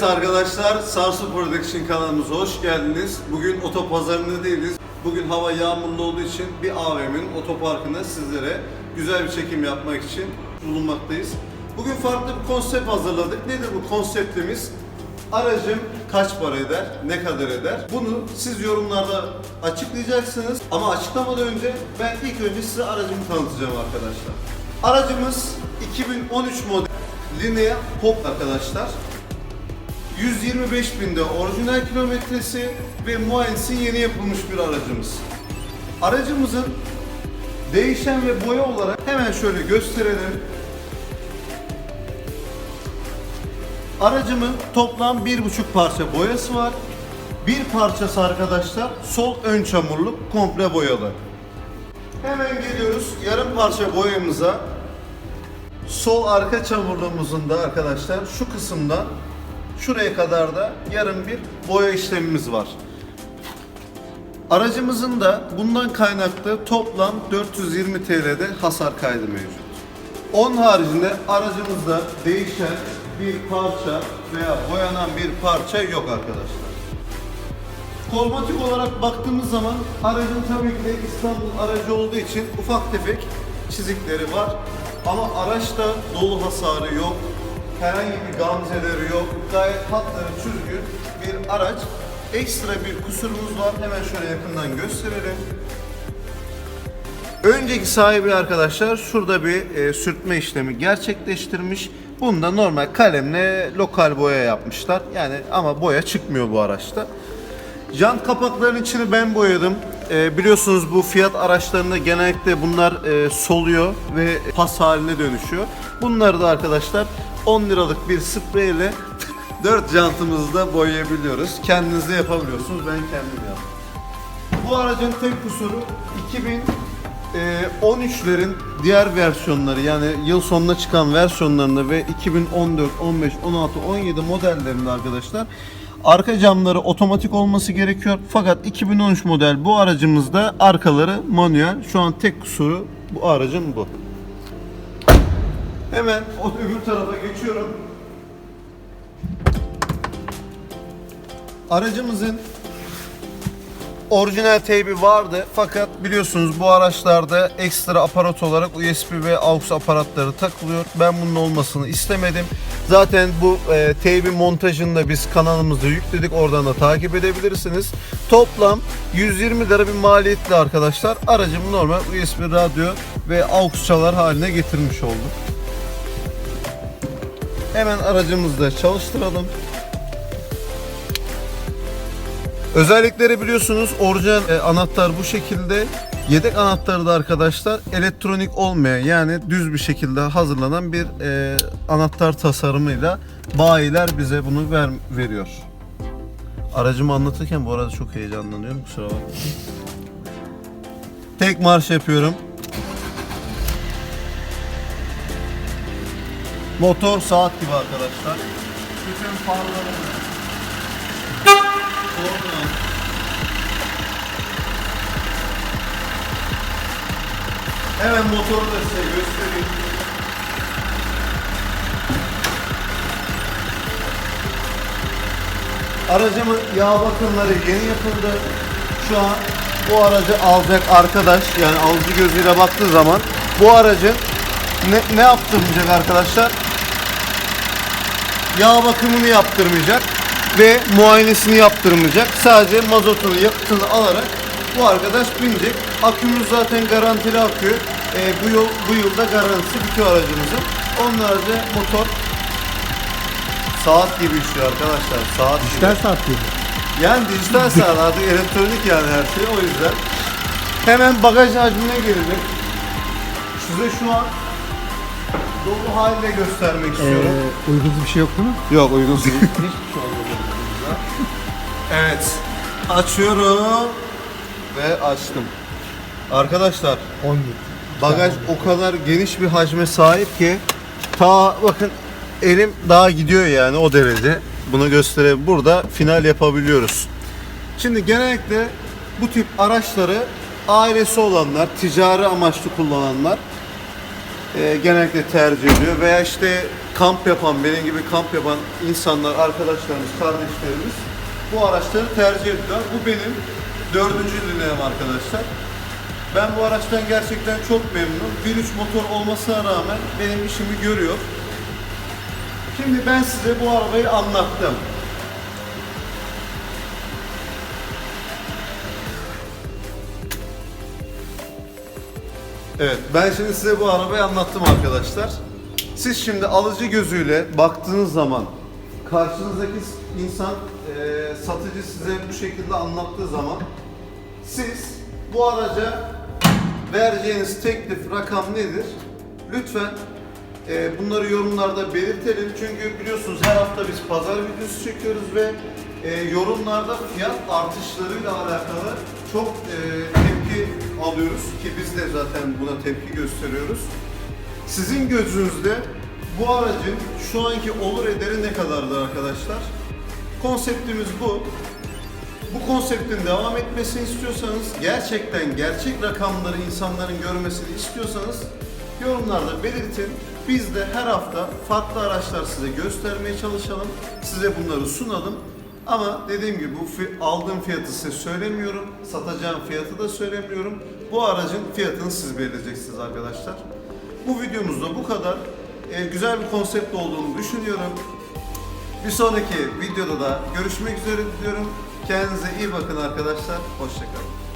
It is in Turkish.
Evet arkadaşlar, Sarsu Production kanalımıza hoş geldiniz. Bugün otopazarında değiliz. Bugün hava yağmurlu olduğu için bir AVM'in otoparkında sizlere güzel bir çekim yapmak için bulunmaktayız. Bugün farklı bir konsept hazırladık. Nedir bu konseptimiz? Aracım kaç para eder, ne kadar eder? Bunu siz yorumlarda açıklayacaksınız. Ama açıklamadan önce ben ilk önce size aracımı tanıtacağım arkadaşlar. Aracımız 2013 model Linea Pop arkadaşlar. 125 binde orijinal kilometresi ve muayenesi yeni yapılmış bir aracımız. Aracımızın değişen ve boya olarak hemen şöyle gösterelim. Aracımın toplam bir buçuk parça boyası var. Bir parçası arkadaşlar sol ön çamurluk komple boyalı. Hemen geliyoruz yarım parça boyamıza. Sol arka çamurluğumuzun da arkadaşlar şu kısımdan şuraya kadar da yarım bir boya işlemimiz var. Aracımızın da bundan kaynaklı toplam 420 TL'de hasar kaydı mevcut. Onun haricinde aracımızda değişen bir parça veya boyanan bir parça yok arkadaşlar. Kolmatik olarak baktığımız zaman aracın tabii ki de İstanbul aracı olduğu için ufak tefek çizikleri var. Ama araçta dolu hasarı yok. Herhangi bir gamzeleri yok. Gayet hatları çizgi bir araç. Ekstra bir kusurumuz var. Hemen şöyle yakından gösterelim. Önceki sahibi arkadaşlar şurada bir e, sürtme işlemi gerçekleştirmiş. Bunda normal kalemle lokal boya yapmışlar. Yani ama boya çıkmıyor bu araçta. Jant kapaklarının içini ben boyadım. E, biliyorsunuz bu fiyat araçlarında genellikle bunlar e, soluyor ve pas haline dönüşüyor. Bunları da arkadaşlar 10 liralık bir spreyle 4 jantımızı da boyayabiliyoruz. Kendiniz de yapabiliyorsunuz. Ben kendim yaptım. Bu aracın tek kusuru 2013'lerin diğer versiyonları yani yıl sonuna çıkan versiyonlarında ve 2014, 15, 16, 17 modellerinde arkadaşlar arka camları otomatik olması gerekiyor. Fakat 2013 model bu aracımızda arkaları manuel. Şu an tek kusuru bu aracın bu. Hemen o öbür tarafa geçiyorum. Aracımızın orijinal teybi vardı fakat biliyorsunuz bu araçlarda ekstra aparat olarak USB ve AUX aparatları takılıyor. Ben bunun olmasını istemedim. Zaten bu e, teybi montajını da biz kanalımızda yükledik. Oradan da takip edebilirsiniz. Toplam 120 lira bir maliyetli arkadaşlar. Aracımı normal USB radyo ve AUX çalar haline getirmiş oldum. Hemen aracımızı da çalıştıralım. Özellikleri biliyorsunuz orijinal e, anahtar bu şekilde. Yedek anahtarı da arkadaşlar elektronik olmayan yani düz bir şekilde hazırlanan bir e, anahtar tasarımıyla bayiler bize bunu ver, veriyor. Aracımı anlatırken bu arada çok heyecanlanıyorum kusura bakmayın. Tek marş yapıyorum. Motor saat gibi arkadaşlar. Bütün farlarını Oradan. Hemen motoru da size göstereyim. Aracımın yağ bakımları yeni yapıldı. Şu an bu aracı alacak arkadaş yani alıcı gözüyle baktığı zaman bu aracın ne, ne yaptırmayacak arkadaşlar? Yağ bakımını yaptırmayacak ve muayenesini yaptırmayacak. Sadece mazotunu, yakıtını alarak bu arkadaş binecek. Akümüz zaten garantili akıyor. Ee, bu yıl bu yılda garantisi bitiyor aracımızın. Onun harici motor saat gibi işliyor arkadaşlar. Saat gibi. Dijital saat gibi. Yani dijital saat artık elektronik yani her şey o yüzden. Hemen bagaj hacmine gelelim. Size şu an dolu haliyle göstermek istiyorum. Ee, uygunsuz bir şey yok değil mi? Yok uygun değil. Hiçbir şey olmadı. Evet. Açıyorum. Ve açtım. Arkadaşlar 10 lit. bagaj o kadar geniş bir hacme sahip ki ta bakın elim daha gidiyor yani o derece. Bunu göstereyim. Burada final yapabiliyoruz. Şimdi genellikle bu tip araçları ailesi olanlar, ticari amaçlı kullananlar e, genellikle tercih ediyor. Veya işte kamp yapan, benim gibi kamp yapan insanlar, arkadaşlarımız, kardeşlerimiz bu araçları tercih ediyorlar. Bu benim dördüncü deneyim arkadaşlar. Ben bu araçtan gerçekten çok memnunum. 1.3 motor olmasına rağmen benim işimi görüyor. Şimdi ben size bu arabayı anlattım. Evet, ben şimdi size bu arabayı anlattım arkadaşlar. Siz şimdi alıcı gözüyle baktığınız zaman karşınızdaki insan, eee, satıcı size bu şekilde anlattığı zaman siz bu araca vereceğiniz teklif rakam nedir? Lütfen e, bunları yorumlarda belirtelim. Çünkü biliyorsunuz her hafta biz pazar videosu çekiyoruz ve e, yorumlarda fiyat artışlarıyla alakalı çok e, alıyoruz ki biz de zaten buna tepki gösteriyoruz. Sizin gözünüzde bu aracın şu anki olur ederi ne kadardır arkadaşlar? Konseptimiz bu. Bu konseptin devam etmesini istiyorsanız, gerçekten gerçek rakamları insanların görmesini istiyorsanız yorumlarda belirtin. Biz de her hafta farklı araçlar size göstermeye çalışalım. Size bunları sunalım. Ama dediğim gibi bu aldığım fiyatı size söylemiyorum. Satacağım fiyatı da söylemiyorum. Bu aracın fiyatını siz belirleyeceksiniz arkadaşlar. Bu videomuzda bu kadar. Ee, güzel bir konsept olduğunu düşünüyorum. Bir sonraki videoda da görüşmek üzere diliyorum. Kendinize iyi bakın arkadaşlar. Hoşçakalın.